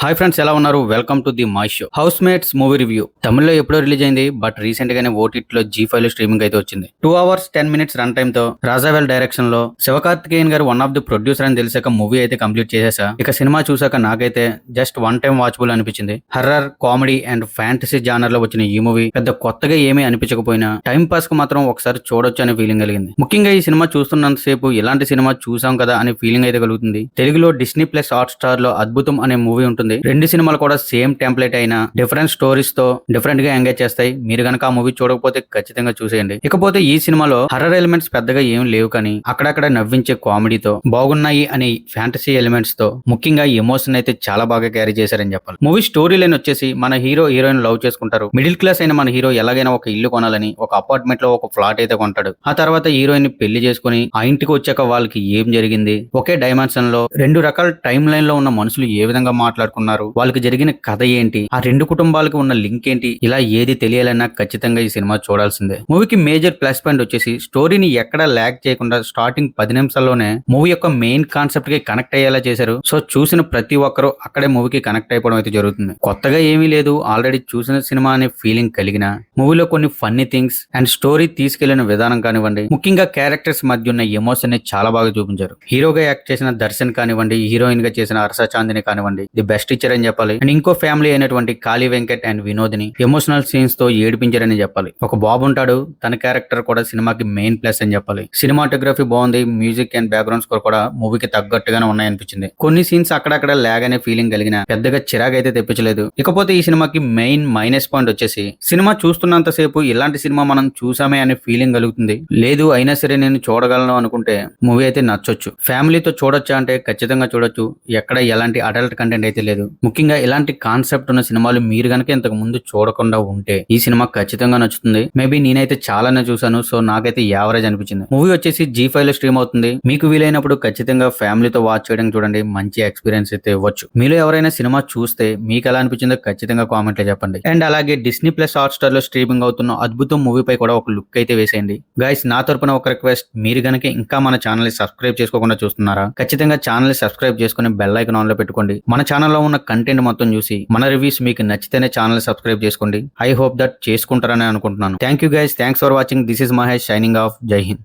Hi friends ఎలా ఉన్నారు? Welcome to the my show housemates movie review తమిళ్ళో ఎప్పుడో release అయింది బట్ రీసెంట్ గానే ఓటీటీలో జీ ఫైవ్లో స్ట్రీమింగ్ అయితే వచ్చింది. Two hours ten minutes run టైమ్తో Rajavel డైరెక్షన్లో శివకార్తికేయన్ గారు వన్ ఆఫ్ ది ప్రొడ్యూసర్ అని తెలిసాక మూవీ అయితే కంప్లీట్ చేసేసా. ఇక సినిమా చూసాక నాకైతే జస్ట్ వన్ టైం వాచబుల్ అనిపించింది. హర్రర్ కామెడీ అండ్ ఫ్యాంటసీ జానర్లో వచ్చిన ఈ మూవీ పెద్ద కొత్తగా ఏమీ అనిపించకపోయినా టైం పాస్కు మాత్రం ఒకసారి చూడొచ్చు అనే ఫీలింగ్ కలిగింది. ముఖ్యంగా ఈ సినిమా చూస్తున్నంత సేపు ఇలాంటి సినిమా చూసాం కదా అనే ఫీలింగ్ అయితే కలుగుతుంది. తెలుగులో డిస్నీ ప్లస్ హాట్ స్టార్లో అద్భుతం అనే మూవీ ఉంటుంది. రెండు సినిమాలు కూడా సేమ్ టెంప్లెట్ అయినా డిఫరెంట్ స్టోరీస్తో డిఫరెంట్గా ఎంగేజ్ చేస్తాయి. మీరు గనక ఆ మూవీ చూడకపోతే ఖచ్చితంగా చూసేయండి. ఇకపోతే ఈ సినిమాలో హర్రర్ ఎలిమెంట్స్ పెద్దగా ఏం లేవు కానీ అక్కడక్కడ నవ్వించే కామెడీతో బాగున్నాయి అనే ఫ్యాంటసీ ఎలిమెంట్స్తో ముఖ్యంగా ఎమోషన్ అయితే చాలా బాగా క్యారీ చేశారని చెప్పాలి. మూవీ స్టోరీ లైన్ వచ్చేసి మన హీరో హీరోయిన్ లవ్ చేసుకుంటారు. మిడిల్ క్లాస్ అయిన మన హీరో ఎలాగైనా ఒక ఇల్లు కొనాలని ఒక అపార్ట్మెంట్లో ఒక ఫ్లాట్ అయితే కొంటాడు. ఆ తర్వాత హీరోయిన్ని పెళ్ళి చేసుకుని ఆ ఇంటికి వచ్చాక వాళ్ళకి ఏం జరిగింది? ఒకే డైమెన్షన్లో రెండు రకాల టైం లైన్లో ఉన్న మనుషులు ఏ విధంగా అనుకున్నారు వాళ్ళకి జరిగిన కథ ఏంటి? ఆ రెండు కుటుంబాలకు ఉన్న లింక్ ఏంటి? ఇలా ఏది తెలియాలన్నా ఖచ్చితంగా ఈ సినిమా చూడాల్సిందే. మూవీకి మేజర్ ప్లస్ పాయింట్ వచ్చేసి స్టోరీని ఎక్కడ ల్యాక్ చేయకుండా స్టార్టింగ్ పది నిమిషాల్లోనే మూవీ యొక్క మెయిన్ కాన్సెప్ట్కి కనెక్ట్ అయ్యేలా చేశారు. సో చూసిన ప్రతి ఒక్కరూ అక్కడే మూవీకి కనెక్ట్ అయిపోవడం అయితే జరుగుతుంది. కొత్తగా ఏమీ లేదు. ఆల్రెడీ చూసిన సినిమా అనే ఫీలింగ్ కలిగిన మూవీలో కొన్ని ఫన్నీ థింగ్స్ అండ్ స్టోరీ తీసుకెళ్ళిన విధానం కానివ్వండి ముఖ్యంగా క్యారెక్టర్స్ మధ్య ఉన్న ఎమోషన్ని చాలా బాగా చూపించారు. హీరోగా యాక్ట్ చేసిన దర్శన్ కానివ్వండి హీరోయిన్గా చేసిన హర్ష చాందిని కానివ్వండి ది బెస్ట్ టీచర్ అని చెప్పాలి. అండ్ ఇంకో ఫ్యామిలీ అయినటువంటి కాళీ వెంకట్ అండ్ వినోద్ని ఎమోషనల్ సీన్స్తో ఏడిపించారని చెప్పాలి. ఒక బాబు ఉంటాడు తన క్యారెక్టర్ కూడా సినిమాకి మెయిన్ ప్లస్ అని చెప్పాలి. సినిమాటోగ్రఫీ బాగుంది మ్యూజిక్ అండ్ బ్యాక్గ్రౌండ్ స్కోర్ కూడా మూవీకి తగ్గట్టుగానే ఉన్నాయనిపించింది. కొన్ని సీన్స్ అక్కడక్కడ లాగ్ అనే ఫీలింగ్ కలిగిన పెద్దగా చిరాగైతే తెప్పించలేదు. ఇకపోతే ఈ సినిమాకి మెయిన్ మైనస్ పాయింట్ వచ్చేసి సినిమా చూస్తున్నంత సేపు ఇలాంటి సినిమా మనం చూసామే అనే ఫీలింగ్ కలుగుతుంది. లేదు అయినా సరే నేను చూడగలను అనుకుంటే మూవీ అయితే నచ్చొచ్చు. ఫ్యామిలీతో చూడొచ్చా అంటే ఖచ్చితంగా చూడొచ్చు. ఎక్కడ ఎలాంటి అడల్ట్ కంటెంట్ అయితే లేదు. ముఖ్యంగా ఇలాంటి కాన్సెప్ట్ ఉన్న సినిమాలు మీరు గనక ఇంతకు ముందు చూడకుండా ఉంటే ఈ సినిమా ఖచ్చితంగా నచ్చుతుంది. మేబీ నేనైతే చాలానే చూసాను సో నాకైతే యావరేజ్ అనిపించింది. మూవీ వచ్చేసి జీ ఫైవ్లో స్ట్రీమ్ అవుతుంది. మీకు వీలైనప్పుడు ఖచ్చితంగా ఫ్యామిలీతో వాచ్ చేయడానికి చూడండి మంచి ఎక్స్పీరియన్స్ అయితే ఇవ్వచ్చు. మీలో ఎవరైనా సినిమా చూస్తే మీకు ఎలా అనిపించిందో ఖచ్చితంగా కామెంట్లో చెప్పండి. అండ్ అలాగే డిస్నీ ప్లస్ హాట్ స్టార్లో స్ట్రీమింగ్ అవుతున్న అద్భుతం మూవీ పై కూడా ఒక లుక్ అయితే వేసేయండి. గైస్ నా తరపున ఒక రిక్వెస్ట్ మీరు గనక ఇంకా మన ఛానల్ సబ్స్క్రైబ్ చేసుకోకుండా చూస్తున్నారా? ఖచ్చితంగా ఛానల్ సబ్స్క్రైబ్ చేసుకుని బెల్ ఐకాన్ ఆన్లో పెట్టుకోండి. మన ఛానల్లో ఉన్న కంటెంట్ మొత్తం చూసి మన రివ్యూస్ మీకు నచ్చితేనే ఛానల్ సబ్స్క్రైబ్ చేసుకోండి. ఐ హోప్ దట్ చేసుకుంటారని అనుకుంటున్నాను. Thank you guys thanks for watching this is Mahesh shining of Jai Hind